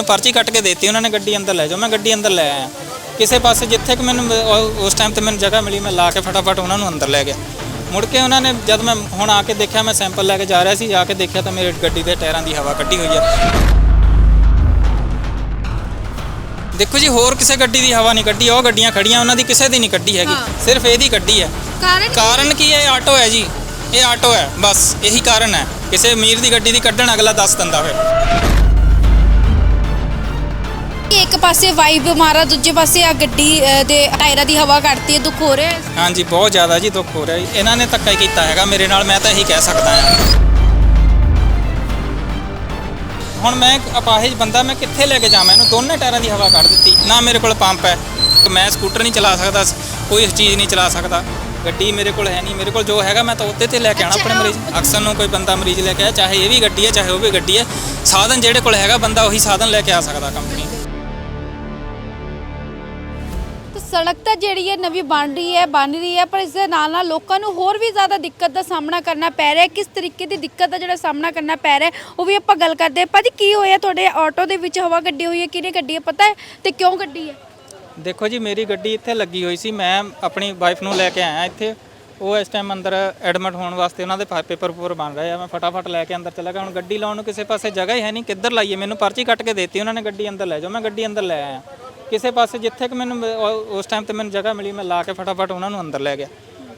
ਮੈਨੂੰ ਪਰਚੀ ਕੱਟ ਕੇ ਦੇਤੀ ਉਹਨਾਂ ਨੇ ਗੱਡੀ ਅੰਦਰ ਲੈ ਜਾਓ। ਮੈਂ ਗੱਡੀ ਅੰਦਰ ਲੈ ਆਇਆ। ਕਿਸੇ ਪਾਸੇ ਜਿੱਥੇ ਕਿ ਮੈਨੂੰ ਉਹ- ਉਸ ਟਾਈਮ ਤੇ ਮੈਨੂੰ ਜਗ੍ਹਾ ਮਿਲੀ ਮੈਂ ਲਾ ਕੇ ਫਟਾਫਟ ਉਹਨਾਂ ਨੂੰ ਅੰਦਰ ਲੈ ਗਿਆ। ਮੁੜ ਕੇ ਉਹਨਾਂ ਨੇ ਜਦ ਮੈਂ ਹੁਣ ਆ ਕੇ ਦੇਖਿਆ ਮੈਂ ਸੈਂਪਲ ਲੈ ਕੇ ਜਾ ਰਿਹਾ ਸੀ ਜਾ ਕੇ ਦੇਖਿਆ ਤਾਂ ਮੇਰੇ ਗੱਡੀ ਦੇ ਟਾਇਰਾਂ ਦੀ ਹਵਾ ਕੱਢੀ ਹੋਈ ਹੈ ਦੇਖੋ ਜੀ ਹੋਰ ਕਿਸੇ ਗੱਡੀ ਦੀ ਹਵਾ ਨਹੀਂ ਕੱਢੀ ਉਹ ਗੱਡੀਆਂ ਖੜੀਆਂ ਉਹਨਾਂ ਦੀ ਕਿਸੇ ਦੀ ਨਹੀਂ ਕੱਢੀ ਹੈਗੀ। ਸਿਰਫ ਇਹਦੀ ਕੱਢੀ ਹੈ। ਕਾਰਨ ਕਾਰਨ ਕੀ ਹੈ? ਇਹ ਆਟੋ ਹੈ ਜੀ। ਇਹ ਆਟੋ ਹੈ ਬਸ ਇਹੀ ਕਾਰਨ ਹੈ। ਕਿਸੇ ਅਮੀਰ ਦੀ ਗੱਡੀ ਦੀ ਕੱਢਣ ਅਗਲਾ ਦੱਸ ਦਿੰਦਾ ਫਿਰ। ਪਾਸੇ ਵਾਈਬ ਮਾਰਾ ਦੂਜੇ ਪਾਸੇ ਆ ਗੱਡੀ ਅ, ਦੇ ਟਾਇਰਾਂ ਦੀ ਹਵਾ ਕੱਢਤੀ ਹੈ ਦੁੱਖ ਹੋ ਰਿਹਾ ਹੈ? ਹਾਂਜੀ ਬਹੁਤ ਜ਼ਿਆਦਾ ਜੀ ਦੁੱਖ ਹੋ ਰਿਹਾ ਜੀ ਇਹਨਾਂ ਨੇ ਧੱਕਾ ਹੀ ਕੀਤਾ ਹੈਗਾ ਮੇਰੇ ਨਾਲ ਮੈਂ ਤਾਂ ਇਹੀ ਕਹਿ ਸਕਦਾ ਹਾਂ। ਹੁਣ ਮੈਂ ਇੱਕ ਅਪਾਹਿਜ ਬੰਦਾ ਮੈਂ ਕਿੱਥੇ ਲੈ ਕੇ ਜਾਵਾਂ? ਇਹਨੂੰ ਦੋਨੇ ਟਾਇਰਾਂ ਦੀ ਹਵਾ ਕੱਢ ਦਿੱਤੀ। ਨਾ ਮੇਰੇ ਕੋਲ ਪੰਪ ਹੈ। ਮੈਂ ਸਕੂਟਰ ਨਹੀਂ ਚਲਾ ਸਕਦਾ ਕੋਈ ਚੀਜ਼ ਨਹੀਂ ਚਲਾ ਸਕਦਾ। ਗੱਡੀ ਮੇਰੇ ਕੋਲ ਹੈ ਨਹੀਂ ਮੇਰੇ ਕੋਲ ਜੋ ਹੈਗਾ ਮੈਂ ਤਾਂ ਉੱਤੇ ਤੇ ਲੈ ਕੇ ਆਣਾ ਆਪਣੇ ਮਰੀਜ਼ ਅਕਸਰ ਨੂੰ ਕੋਈ ਬੰਦਾ ਮਰੀਜ਼ ਲੈ ਕੇ ਆਇਆ ਚਾਹੇ ਇਹ ਵੀ ਗੱਡੀ ਹੈ ਚਾਹੇ ਉਹ ਵੀ ਗੱਡੀ ਹੈ। ਸਾਧਨ ਜਿਹੜੇ ਕੋਲ ਹੈਗਾ ਬੰਦਾ ਉਹੀ ਸਾਧਨ ਲੈ ਕੇ ਆ ਸਕਦਾ ਕੰਪਨੀ ਸੜਕ ਤਾਂ ਜਿਹੜੀ ਹੈ ਨਵੀਂ ਬਣ ਰਹੀ ਹੈ, ਬਣ ਰਹੀ ਹੈ, ਪਰ ਇਸ ਦੇ ਨਾਲ ਨਾਲ ਲੋਕਾਂ ਨੂੰ ਹੋਰ ਵੀ ਜ਼ਿਆਦਾ ਦਿੱਕਤ ਦਾ ਸਾਹਮਣਾ ਕਰਨਾ ਪੈ ਰਿਹਾ ਹੈ। ਕਿਸ ਤਰੀਕੇ ਦੀ ਦਿੱਕਤ ਦਾ ਜਿਹੜਾ ਸਾਹਮਣਾ ਕਰਨਾ ਪੈ ਰਿਹਾ ਹੈ, ਉਹ ਵੀ ਆਪਾਂ ਗੱਲ ਕਰਦੇ ਹਾਂ। ਭਾਜੀ, ਕੀ ਹੋਇਆ ਤੁਹਾਡੇ ਆਟੋ ਦੇ ਵਿੱਚ ਹਵਾ ਗੱਡੀ ਹੋਈ ਹੈ, ਕਿਹਨੇ ਗੱਡੀ ਹੈ, ਪਤਾ ਹੈ ਤੇ ਕਿਉਂ ਗੱਡੀ ਹੈ? ਦੇਖੋ ਜੀ, ਮੇਰੀ ਗੱਡੀ ਇੱਥੇ ਲੱਗੀ ਹੋਈ ਸੀ। ਮੈਂ ਆਪਣੀ ਵਾਈਫ ਨੂੰ ਲੈ ਕੇ ਆਇਆ ਇੱਥੇ। ਉਹ ਇਸ ਟਾਈਮ ਅੰਦਰ ਐਡਮਿਟ ਹੋਣ ਵਾਸਤੇ ਉਹਨਾਂ ਦੇ ਪੇਪਰ ਪੂਰ ਬਣ ਰਹੇ ਆ। ਮੈਂ ਫਟਾਫਟ ਲੈ ਕੇ ਅੰਦਰ ਚਲਾ ਗਿਆ। ਹੁਣ ਗੱਡੀ ਲਾਉਣ ਨੂੰ ਕਿਸੇ ਪਾਸੇ ਜਗ੍ਹਾ ਹੀ ਹੈ ਨਹੀਂ। ਕਿੱਧਰ ਲਾਈਏ? ਮੈਨੂੰ ਪਰਚੀ ਕੱਟ ਕੇ ਦੇਤੀ ਉਹਨਾਂ ਨੇ। ਗੱਡੀ ਅੰਦਰ ਲੈ ਜਾਓ। ਮੈਂ ਗੱਡੀ ਅੰਦਰ ਲੈ ਆਇਆ। ਕਿਸੇ ਪਾਸੇ ਜਿੱਥੇ ਕਿ ਮੈਨੂੰ ਉਹ- ਉਸ ਟਾਈਮ ਤੇ ਮੈਨੂੰ ਜਗ੍ਹਾ ਮਿਲੀ ਮੈਂ ਲਾ ਕੇ ਫਟਾਫਟ ਉਹਨਾਂ ਨੂੰ ਅੰਦਰ ਲੈ ਗਿਆ।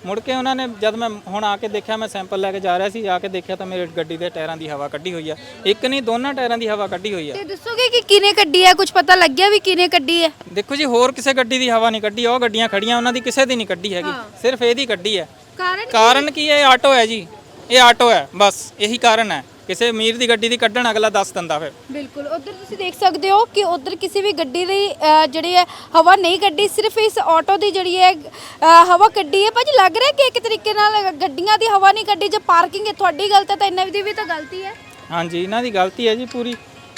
ਮੁੜ ਕੇ ਉਹਨਾਂ ਨੇ ਜਦ ਮੈਂ ਹੁਣ ਆ ਕੇ ਦੇਖਿਆ ਮੈਂ ਸੈਂਪਲ ਲੈ ਕੇ ਜਾ ਰਿਹਾ ਸੀ ਆ ਕੇ ਦੇਖਿਆ ਤਾਂ ਮੇਰੇ ਗੱਡੀ ਦੇ ਟਾਇਰਾਂ ਦੀ ਹਵਾ ਕੱਢੀ ਹੋਈ ਆ। ਇੱਕ ਨਹੀਂ ਦੋਨਾਂ ਟਾਇਰਾਂ ਦੀ ਹਵਾ ਕੱਢੀ ਹੋਈ ਆ। ਤੇ ਦੱਸੋਗੇ ਕਿ ਕਿਹਨੇ ਗੱਡੀ ਹੈ ਕੁਝ ਪਤਾ ਲੱਗਿਆ ਵੀ ਕਿਹਨੇ ਗੱਡੀ ਹੈ ਦੇਖੋ ਜੀ ਹੋਰ ਕਿਸੇ ਗੱਡੀ ਦੀ ਹਵਾ ਨਹੀਂ ਕੱਢੀ ਉਹ ਗੱਡੀਆਂ ਖੜੀਆਂ ਉਹਨਾਂ ਦੀ ਕਿਸੇ ਦੀ ਨਹੀਂ ਕੱਢੀ ਹੈਗੀ। ਸਿਰਫ ਇਹਦੀ ਕੱਢੀ ਹੈ ਕਾਰਨ ਕਾਰਨ ਕੀ ਹੈ? ਇਹ ਆਟੋ ਹੈ ਜੀ। ਇਹ ਆਟੋ ਹੈ ਬਸ ਇਹੀ ਕਾਰਨ ਹੈ। ਕਿਸੇ ਅਮੀਰ ਦੀ ਗੱਡੀ ਦੀ ਕੱਢਣ ਅਗਲਾ ਦੱਸ ਦਿੰਦਾ ਫਿਰ। ਬਿਲਕੁਲ ਉਧਰ ਤੁਸੀਂ ਦੇਖ ਸਕਦੇ ਹੋ ਕਿ ਉਧਰ ਕਿਸੇ ਵੀ ਗੱਡੀ ਦੀ ਅ, ਜਿਹੜੀ ਹੈ ਹਵਾ ਨਹੀਂ ਕੱਢੀ ਸਿਰਫ ਇਸ ਆਟੋ ਦੀ ਜਿਹੜੀ ਹੈ ਅ, ਹਵਾ ਕੱਢੀ ਹੈ। ਭਾਜੀ ਲੱਗ ਰਿਹਾ ਕਿ ਇੱਕ ਤਰੀਕੇ ਨਾਲ ਗੱਡੀਆਂ ਦੀ ਹਵਾ ਨਹੀਂ ਕੱਢੀ ਜੇ ਪਾਰਕਿੰਗ ਹੈ ਤੁਹਾਡੀ ਗਲਤ ਹੈ ਤਾਂ ਇਹਨਾਂ ਦੀ ਵੀ ਤਾਂ ਗਲਤੀ ਹੈ। ਹਾਂਜੀ ਇਹਨਾਂ ਦੀ ਗਲਤੀ ਹੈ ਜੀ ਪੂਰੀ।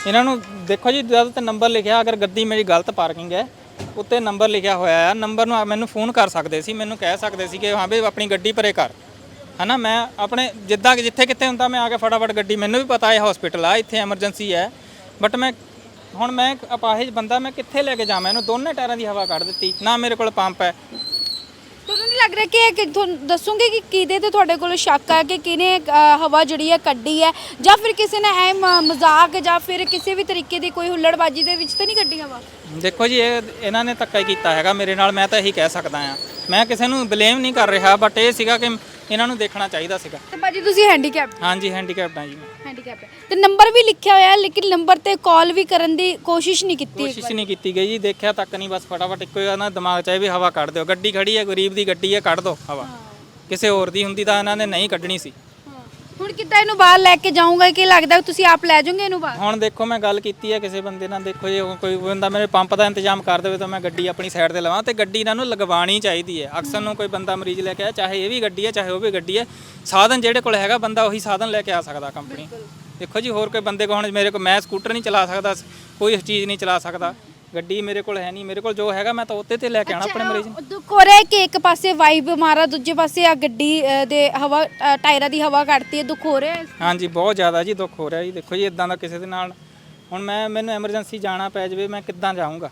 ਇਹਨਾਂ ਨੂੰ ਦੇਖੋ ਜੀ ਜਦ ਤੇ ਨੰਬਰ ਲਿਖਿਆ ਅਗਰ ਗੱਡੀ ਮੇਰੀ ਗਲਤ ਪਾਰਕਿੰਗ ਹੈ ਉੱਤੇ ਨੰਬਰ ਲਿਖਿਆ ਹੋਇਆ ਹੈ। ਨੰਬਰ ਨੂੰ ਮੈਨੂੰ ਫੋਨ ਕਰ ਸਕਦੇ ਸੀ ਮੈਨੂੰ ਕਹਿ ਸਕਦੇ ਸੀ ਕਿ ਹਾਂ ਵੀ ਆਪਣੀ ਗੱਡੀ ਪਰੇ ਕਰ। ਹਨਾ ਮੈਂ ਆਪਣੇ ਜਿੱਦਾਂ ਕਿ ਜਿੱਥੇ ਕਿੱਥੇ ਹੁੰਦਾ ਮੈਂ ਆ ਕੇ ਫਟਾਫਟ ਗੱਡੀ ਮੈਨੂੰ ਵੀ ਪਤਾ ਹੈ ਹਸਪੀਟਲ ਆ ਇੱਥੇ ਐਮਰਜੈਂਸੀ ਹੈ। ਬਟ ਮੈਂ ਹੁਣ ਮੈਂ ਅਪਾਹਿਜ ਬੰਦਾ ਮੈਂ ਕਿੱਥੇ ਲੈ ਕੇ ਜਾਵਾਂ? ਇਹਨੂੰ ਦੋਨੇ ਟਾਇਰਾਂ ਦੀ ਹਵਾ ਕੱਢ ਦਿੱਤੀ। ਨਾ ਮੇਰੇ ਕੋਲ ਪੰਪ ਹੈ। ਤੁਹਾਨੂੰ ਨਹੀਂ ਲੱਗ ਰਿਹਾ ਕਿ ਇਹ ਕਿ ਤੁਹਾਨੂੰ ਦੱਸੋਗੇ ਕਿ ਕਿਹਦੇ ਤੇ ਤੁਹਾਡੇ ਕੋਲ ਸ਼ੱਕ ਹੈ ਕਿ ਕਿਹਨੇ ਅ, ਹਵਾ ਜਿਹੜੀ ਹੈ ਕੱਢੀ ਹੈ? ਜਾਂ ਫਿਰ ਕਿਸੇ ਨੇ ਐ ਮਜ਼ਾਕ ਜਾਂ ਫਿਰ ਕਿਸੇ ਵੀ ਤਰੀਕੇ ਦੀ ਕੋਈ ਹੁੱਲੜਬਾਜੀ ਦੇ ਵਿੱਚ ਤਾਂ ਨਹੀਂ ਕੱਢੀ ਹਵਾ? ਦੇਖੋ ਜੀ ਇਹ ਇਹਨਾਂ ਨੇ ਧੱਕਾ ਹੀ ਕੀਤਾ ਹੈਗਾ। ਮੇਰੇ ਨਾਲ ਮੈਂ ਤਾਂ ਇਹੀ ਕਹਿ ਸਕਦਾ ਆ ਮੈਂ ਕਿਸੇ ਨੂੰ ਬਲੇਮ ਨਹੀਂ ਕਰ ਰਿਹਾ ਬਟ ਇਹ ਸੀਗਾ ਕਿ ਇਹਨਾਂ ਨੂੰ ਦੇਖਣਾ ਚਾਹੀਦਾ ਸੀਗਾ। ਤੇ ਭਾਜੀ ਤੁਸੀਂ ਹੈਂਡੀਕੈਪ ਹਾਂਜੀ ਹੈਂਡੀਕੈਪਡ ਆ ਜੀ। ਮੈਂ ਹੈਂਡੀਕੈਪ ਹੈ। ਤੇ ਨੰਬਰ ਵੀ ਲਿਖਿਆ ਹੋਇਆ ਹੈ ਲੇਕਿਨ ਨੰਬਰ ਤੇ ਕਾਲ ਵੀ ਕਰਨ ਦੀ ਕੋਸ਼ਿਸ਼ ਨਹੀਂ ਕੀਤੀ ਕੋਸ਼ਿਸ਼ ਨਹੀਂ ਕੀਤੀ ਗਈ ਜੀ ਦੇਖਿਆ ਤੱਕ ਨਹੀਂ ਬਸ ਫਟਾਫਟ ਇੱਕੋ ਹੀ ਨਾ ਦਿਮਾਗ 'ਚ ਆਏ ਵੀ ਹਵਾ ਕੱਢ ਦਿਓ। ਗੱਡੀ ਖੜੀ ਹੈ ਗਰੀਬ ਦੀ ਗੱਡੀ ਹੈ ਕੱਢ ਦਿਓ ਹਵਾ। ਕਿਸੇ ਹੋਰ ਦੀ ਹੁੰਦੀ ਤਾਂ ਇਹਨਾਂ ਨੇ ਨਹੀਂ ਕੱਢਣੀ ਸੀ। ਹੁਣ ਕਿੱਦਾਂ ਇਹਨੂੰ ਬਾਹਰ ਲੈ ਕੇ ਜਾਊਂਗਾ? ਕਿ ਲੱਗਦਾ ਤੁਸੀਂ ਆਪ ਲੈ ਜਾਓਗੇ ਇਹਨੂੰ ਬਾਹਰ? ਹੁਣ ਦੇਖੋ ਮੈਂ ਗੱਲ ਕੀਤੀ ਹੈ ਕਿਸੇ ਬੰਦੇ ਨਾਲ। ਦੇਖੋ ਜੇ ਕੋਈ ਬੰਦਾ ਮੇਰੇ ਪੰਪ ਦਾ ਇੰਤਜ਼ਾਮ ਕਰ ਦੇਵੇ ਤਾਂ ਮੈਂ ਗੱਡੀ ਆਪਣੀ ਸਾਈਡ ਤੇ ਲਵਾਂ ਤੇ ਗੱਡੀ ਇਹਨਾਂ ਨੂੰ ਲਗਵਾਉਣੀ ਚਾਹੀਦੀ ਹੈ। ਅਕਸਰ ਨੂੰ ਕੋਈ ਬੰਦਾ ਮਰੀਜ਼ ਲੈ ਕੇ ਆਇਆ ਚਾਹੇ ਇਹ ਵੀ ਗੱਡੀ ਹੈ ਚਾਹੇ ਉਹ ਵੀ ਗੱਡੀ ਹੈ ਸਾਧਨ ਜਿਹੜੇ ਕੋਲ ਹੈਗਾ ਬੰਦਾ ਉਹੀ ਸਾਧਨ ਲੈ ਕੇ ਆ ਸਕਦਾ ਕੰਪਨੀ ਦੇਖੋ ਜੀ ਹੋਰ ਕੋਈ ਬੰਦੇ ਕੋਲ ਹੁਣ ਮੇਰੇ ਕੋਲ ਮੈਂ ਸਕੂਟਰ ਨਹੀਂ ਚਲਾ ਸਕਦਾ ਕੋਈ ਚੀਜ਼ ਨਹੀਂ ਚਲਾ ਸਕਦਾ। ਗੱਡੀ ਮੇਰੇ ਕੋਲ ਹੈ ਨਹੀਂ ਮੇਰੇ ਕੋਲ ਜੋ ਹੈਗਾ ਮੈਂ ਤਾਂ ਉੱਤੇ ਤੇ ਲੈ ਕੇ ਆਣਾ ਆਪਣੇ ਮਰੀਜ਼ ਨੂੰ। ਦੁੱਖ ਹੋ ਰਿਹਾ ਹੈ ਕਿ ਇੱਕ ਪਾਸੇ ਵਾਈਬ ਮਾਰਾ ਦੂਜੇ ਪਾਸੇ ਆ ਗੱਡੀ ਅ, ਦੇ ਹਵਾ ਅ, ਟਾਇਰਾਂ ਦੀ ਹਵਾ ਕੱਢਤੀ ਹੈ ਦੁੱਖ ਹੋ ਰਿਹਾ ਹੈ? ਹਾਂਜੀ ਬਹੁਤ ਜ਼ਿਆਦਾ ਜੀ ਦੁੱਖ ਹੋ ਰਿਹਾ ਜੀ। ਦੇਖੋ ਜੀ ਇਦਾਂ ਦਾ ਕਿਸੇ ਦੇ ਨਾਲ ਹੁਣ ਮੈਂ ਮੈਨੂੰ ਐਮਰਜੈਂਸੀ ਜਾਣਾ ਪੈ ਜਾਵੇ ਮੈਂ ਕਿੱਦਾਂ ਜਾਊਂਗਾ?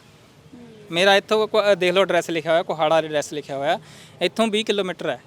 ਮੇਰਾ ਇੱਥੋਂ ਕੋ- ਦੇਖ ਲਓ ਐਡਰੈਸ ਲਿਖਿਆ ਹੋਇਆ ਕੋਹਾੜਾ ਐਡਰੈਸ ਲਿਖਿਆ ਹੋਇਆ। ਇੱਥੋਂ 20 ਕਿਲੋਮੀਟਰ ਹੈ।